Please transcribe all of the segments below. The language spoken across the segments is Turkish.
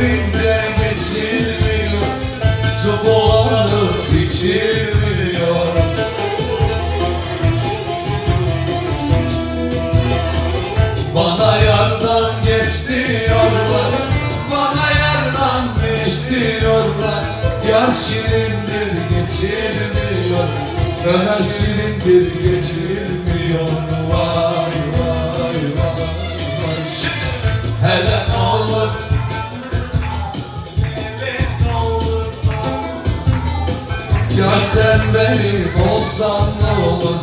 Dinde geçilmiyor Su bulanıp içilmiyor Bana yardan geç diyorlar Bana yardan geç diyorlar Yar şirindir geçilmiyor Ömer şirindir geçilmiyor Vay Ya sen benim olsan ne olur?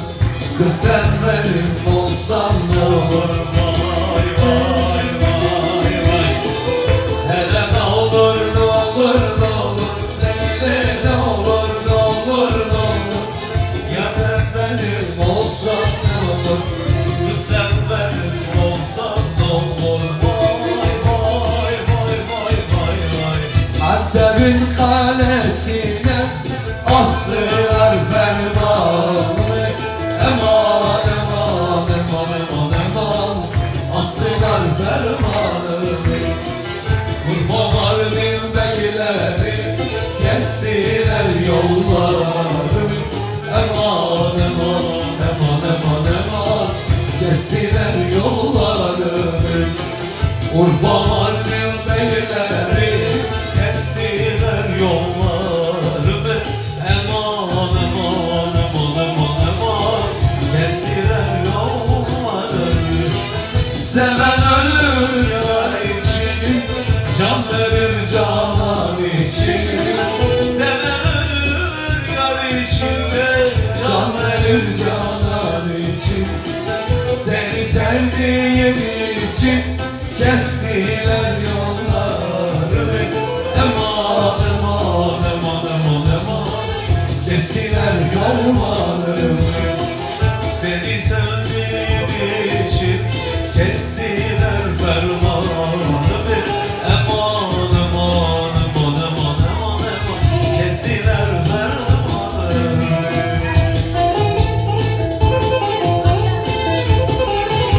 Kız sen benim olsan ne olur? Hele ne olur ne olur ne olur? Hele ne olur ne olur ne olur? Ya sen benim olsan ne olur? Kız sen benim olsan ne olur? Vay vay vay vay vay vay. Antep'in kalesine Astılar fermanı Urfa Mardin beyleri kestiler yolları. Eman eman eman eman eman Kestiler yolları. Urfa Mardin Can verir canan için Seven ölür yar içinde Can verir canan için. Seni sevdiğim için Kestiler yollarını Eman eman eman eman eman Kestiler yollarını Seni sevdiğim için Kestiler